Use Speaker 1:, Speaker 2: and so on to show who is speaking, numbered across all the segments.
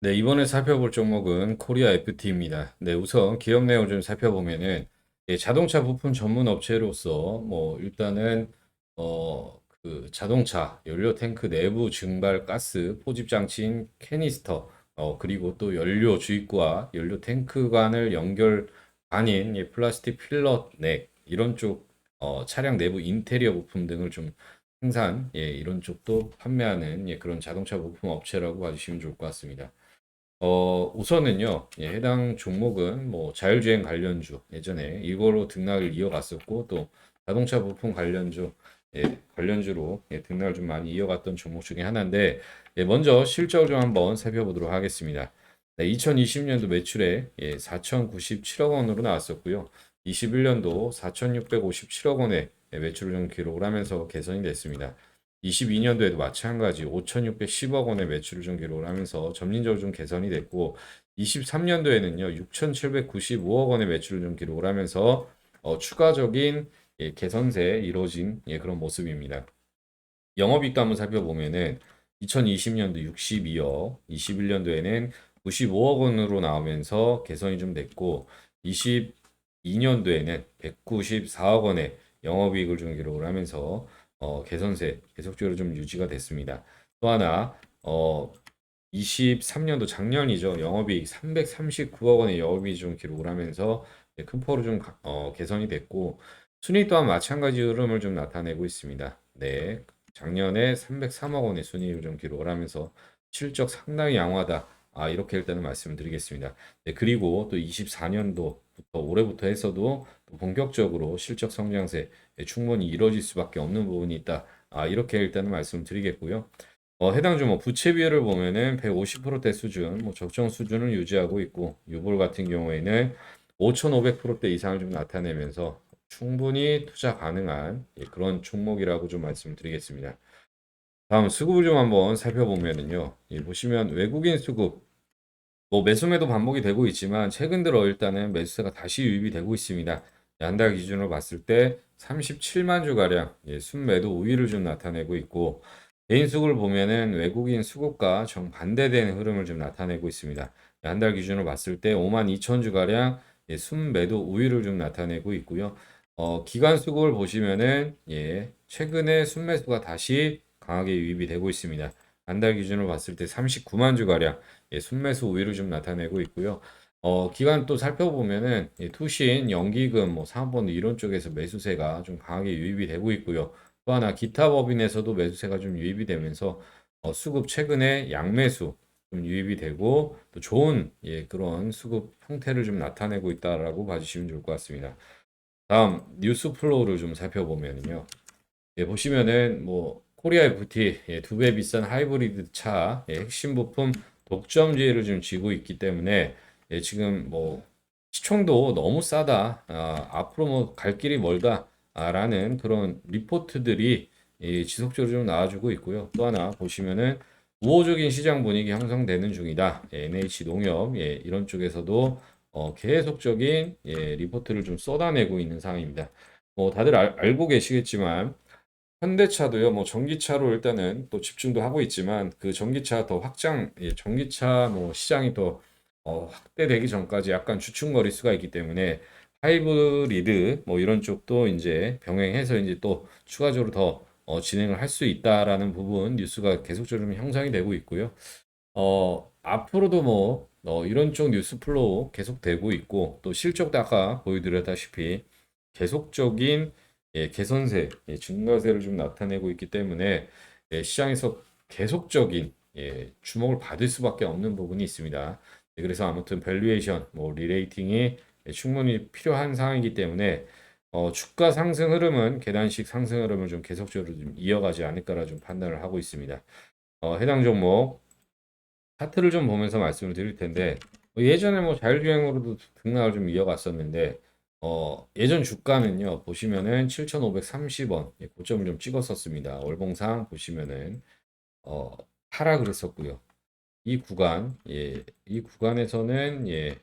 Speaker 1: 네, 이번에 살펴볼 종목은 코리아 FT입니다. 네, 우선 기업 내용 좀 살펴보면은 예, 자동차 부품 전문 업체로서 뭐 일단은 어, 그 자동차 연료 탱크 내부 증발 가스 포집 장치인 캐니스터 어, 그리고 또 연료 주입구와 연료 탱크 간을 연결 아닌 예, 플라스틱 필러 넥 이런 쪽 어, 차량 내부 인테리어 부품 등을 좀 생산 예, 이런 쪽도 판매하는 예, 그런 자동차 부품 업체라고 봐주시면 좋을 것 같습니다. 어, 우선은요, 예, 해당 종목은 뭐 자율주행 관련주, 예전에 이거로 등락을 이어갔었고, 또 자동차 부품 관련주, 예, 관련주로 예, 등락을 좀 많이 이어갔던 종목 중에 하나인데, 예, 먼저 실적을 좀 한번 살펴보도록 하겠습니다. 네, 2020년도 매출에 예, 4,097억 원으로 나왔었고요. 21년도 4,657억 원의 예, 매출을 좀 기록을 하면서 개선이 됐습니다. 22년도에도 마찬가지 5,610억 원의 매출을 좀 기록을 하면서 점진적으로 좀 개선이 됐고 23년도에는요 6,795억 원의 매출을 좀 기록을 하면서 어, 추가적인 예, 개선세에 이루어진 예, 그런 모습입니다. 영업이익도 한번 살펴보면은 2020년도 62억, 21년도에는 95억 원으로 나오면서 개선이 좀 됐고 22년도에는 194억 원의 영업이익을 좀 기록을 하면서 어, 개선세 계속적으로 좀 유지가 됐습니다. 또 하나 어, 23년도 작년이죠. 영업이익 339억 원의 영업이익 좀 기록을 하면서 예, 큰 폭으로 좀 가- 어, 개선이 됐고 순위 또한 마찬가지 흐름을 좀 나타내고 있습니다. 네, 작년에 303억 원의 순이익을 좀 기록을 하면서 실적 상당히 양호하다. 아, 이렇게 일단은 말씀드리겠습니다. 네, 그리고 또 24년도부터 올해부터 해서도 또 본격적으로 실적 성장세 예, 충분히 이루어질 수밖에 없는 부분이 있다. 아, 이렇게 일단은 말씀드리겠고요. 어, 해당 종목 부채 비율을 보면은 150%대 수준, 뭐 적정 수준을 유지하고 있고 유볼 같은 경우에는 5,500%대 이상을 좀 나타내면서 충분히 투자 가능한 예, 그런 종목이라고 좀 말씀드리겠습니다. 다음 수급을 좀 한번 살펴보면은요. 예, 보시면 외국인 수급 뭐 매수매도 반복이 되고 있지만 최근 들어 일단은 매수세가 다시 유입이 되고 있습니다. 한달 기준으로 봤을 때 37만 주 가량 예, 순매도 우위를 좀 나타내고 있고 개인 수급을 보면은 외국인 수급과 정반대되는 흐름을 좀 나타내고 있습니다. 한달 기준으로 봤을 때 5만 2천 주 가량 예, 순매도 우위를 좀 나타내고 있고요. 어, 기관 수급을 보시면은 예, 최근에 순매수가 다시 강하게 유입이 되고 있습니다. 한 달 기준으로 봤을 때 39만 주 가량 예, 순매수 우위를 좀 나타내고 있고요. 어, 기간 또 살펴보면은 예, 투신, 연기금, 뭐 사모펀드 이런 쪽에서 매수세가 좀 강하게 유입이 되고 있고요. 또 하나 기타 법인에서도 매수세가 좀 유입이 되면서 어, 수급 최근에 양매수 좀 유입이 되고 또 좋은 예, 그런 수급 형태를 좀 나타내고 있다라고 봐주시면 좋을 것 같습니다. 다음 뉴스 플로우를 좀 살펴보면요. 예, 보시면은 뭐 코리아 FT 예, 두 배 비싼 하이브리드 차 예, 핵심 부품 독점지위를 좀 쥐고 있기 때문에 예, 지금 뭐 시총도 너무 싸다. 아, 앞으로 뭐 갈 길이 멀다라는 그런 리포트들이 예, 지속적으로 좀 나와주고 있고요. 또 하나 보시면은 우호적인 시장 분위기 형성되는 중이다. 예, NH 농협 예, 이런 쪽에서도 어, 계속적인 예, 리포트를 좀 쏟아내고 있는 상황입니다. 뭐 다들 알, 알고 계시겠지만 현대차도요, 뭐 전기차로 일단은 또 집중도 하고 있지만 그 전기차 더 확장, 예, 전기차 뭐 시장이 더 어, 확대되기 전까지 약간 주춤거릴 수가 있기 때문에 하이브리드 뭐 이런 쪽도 이제 병행해서 이제 또 추가적으로 더 어, 진행을 할 수 있다라는 부분 뉴스가 계속적으로 좀 형성이 되고 있고요. 어, 앞으로도 뭐 어, 이런 쪽 뉴스 플로우 계속되고 있고 또 실적도 아까 보여드렸다시피 계속적인 예, 개선세, 예, 증가세를 좀 나타내고 있기 때문에 예, 시장에서 계속적인 예, 주목을 받을 수밖에 없는 부분이 있습니다. 예, 그래서 아무튼 밸류에이션, 뭐 리레이팅이 예, 충분히 필요한 상황이기 때문에 어, 주가 상승 흐름은 계단식 상승 흐름을 좀 계속적으로 좀 이어가지 않을까라 좀 판단을 하고 있습니다. 어, 해당 종목 차트를 좀 보면서 말씀을 드릴 텐데 뭐 예전에 뭐 자율주행으로도 등락을 좀 이어갔었는데 어, 예전 주가는요, 보시면은 7,530원, 예, 고점을 좀 찍었었습니다. 월봉상 보시면은, 어, 하락을 했었고요. 이 구간, 예, 이 구간에서는, 예,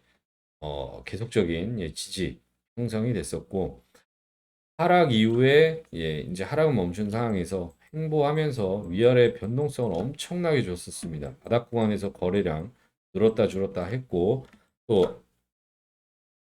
Speaker 1: 어, 계속적인, 예, 지지 형성이 됐었고, 하락 이후에, 예, 이제 하락은 멈춘 상황에서 횡보하면서 위아래 변동성을 엄청나게 줬었습니다. 바닥 구간에서 거래량 늘었다 줄었다 했고 또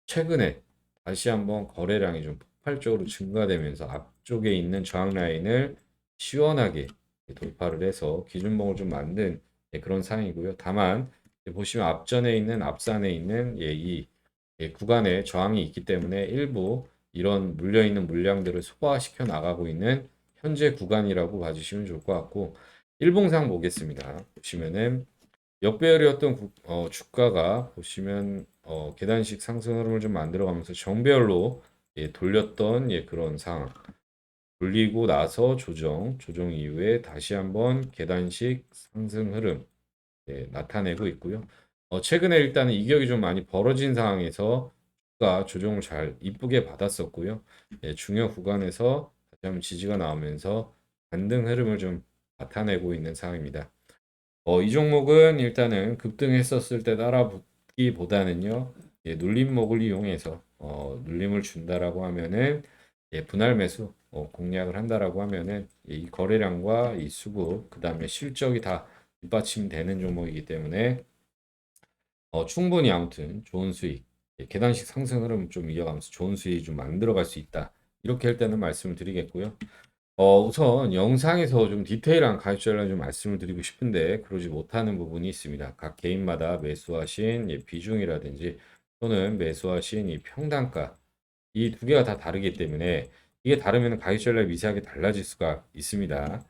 Speaker 1: 최근에 다시 한번 거래량이 좀 폭발적으로 증가되면서 앞쪽에 있는 저항 라인을 시원하게 돌파를 해서 기준봉을 좀 만든 예, 그런 상황이고요. 다만 예, 보시면 앞전에 있는 앞산에 있는 예, 이 예, 구간에 저항이 있기 때문에 일부 이런 물려 있는 물량들을 소화시켜 나가고 있는 현재 구간이라고 봐주시면 좋을 것 같고 일봉상 보겠습니다. 보시면은 역배열이었던 구- 어, 주가가 보시면 어, 계단식 상승 흐름을 좀 만들어가면서 정배열로 예, 돌렸던 예, 그런 상황. 돌리고 나서 조정, 조정 이후에 다시 한번 계단식 상승 흐름 예, 나타내고 있고요. 어, 최근에 일단은 이격이 좀 많이 벌어진 상황에서 주가 조정을 잘 이쁘게 받았었고요. 예, 중요 구간에서 다시 한번 지지가 나오면서 반등 흐름을 좀 나타내고 있는 상황입니다. 어, 이 종목은 일단은 급등했었을 때 따라 붙기보다는요, 예, 눌림목을 이용해서 어, 눌림을 준다라고 하면은 예, 분할 매수 어, 공략을 한다라고 하면은 예, 이 거래량과 이 수급 그 다음에 실적이 다 뒷받침되는 종목이기 때문에 어, 충분히 아무튼 좋은 수익 예, 계단식 상승 흐름 좀 이어가면서 좋은 수익 좀 만들어갈 수 있다 이렇게 할 때는 말씀을 드리겠고요. 어, 우선 영상에서 좀 디테일한 가입 전략을 좀 말씀을 드리고 싶은데 그러지 못하는 부분이 있습니다. 각 개인마다 매수하신 예, 비중이라든지 또는 매수하신 이 평단가 이 두 개가 다 다르기 때문에 이게 다르면 전략이 미세하게 달라질 수가 있습니다.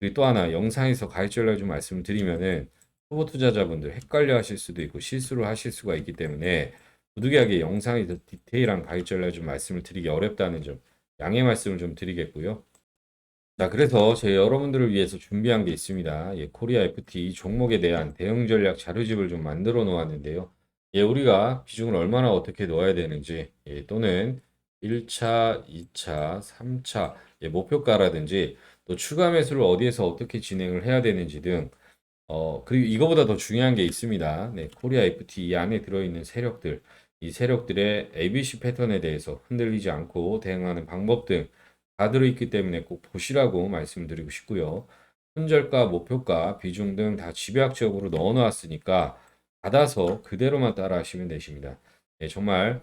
Speaker 1: 그리고 또 하나 영상에서 가입 전략 좀 말씀을 드리면은 초보 투자자분들 헷갈려 하실 수도 있고 실수를 하실 수가 있기 때문에 부득이하게 영상에서 디테일한 가입 전략 좀 말씀을 드리기 어렵다는 점 양해 말씀을 좀 드리겠고요. 자, 그래서 제 여러분들을 위해서 준비한 게 있습니다. 예, 코리아 FT 이 종목에 대한 대응 전략 자료집을 좀 만들어 놓았는데요. 예, 우리가 비중을 얼마나 어떻게 넣어야 되는지, 예, 또는 1차, 2차, 3차, 예, 목표가라든지 또 추가 매수를 어디에서 어떻게 진행을 해야 되는지 등, 어, 그리고 이거보다 더 중요한 게 있습니다. 네, 코리아 FT 이 안에 들어있는 세력들, 이 세력들의 ABC 패턴에 대해서 흔들리지 않고 대응하는 방법 등 다 들어있기 때문에 꼭 보시라고 말씀드리고 싶고요. 손절가, 목표가, 비중 등 다 집약적으로 넣어놨으니까 받아서 그대로만 따라 하시면 되십니다. 예, 정말